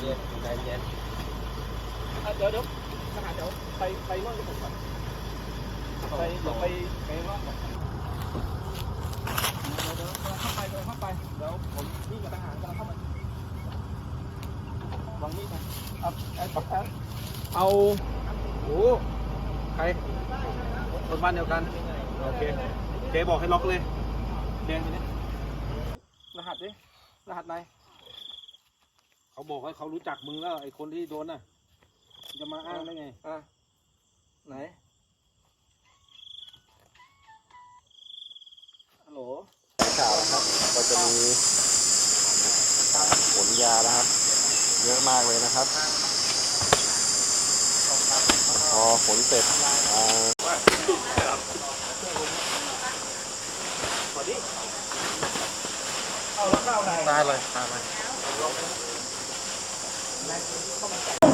เย็นใจเย็นอะเดี๋ยวเดี๋ยวทหารเดี๋ยวไปไปโน่นกับผมก่อนไปไปไปโน่นก่อนเดี๋ยวเข้าไปเดินเข้าไปเดี๋ยวผมวิ่กับทหารกำลังเข้ามาวางมีดไปเอาไอ้ป๊อปแป๊บเอาโอ้ใครคนบ้านเดียวกันโอเคเจ๊บอกให้ล็อกเลยเรียงทีนี้รหัสดิรหัสไหน เขาบอกให้เขารู้จักมึงแล้วไอ้คนที่โดนน่ะจะมาอ้างได้ไง อะ ไหนฮัลโหลข่าวนะครับ ก็จะมีผลยานะครับ เยอะมากเลยนะครับ พอผลเสร็จอ่าตายเลยตายเลยต้อง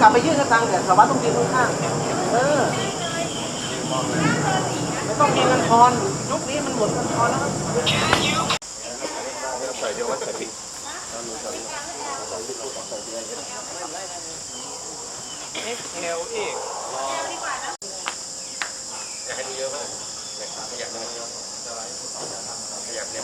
กลับไปยื่นกระตังแต่สารวัตรต้องยืนข้างเออไม่ต้องมีเงินทอนยุคนี้มันหมดเงินทอนแล้วครับใส่เดียวว่าใส่ผิดเอ็กเอลอีกอยากให้ดูเยอะมากขยับเลยขยับเนี่ยมันเยอะ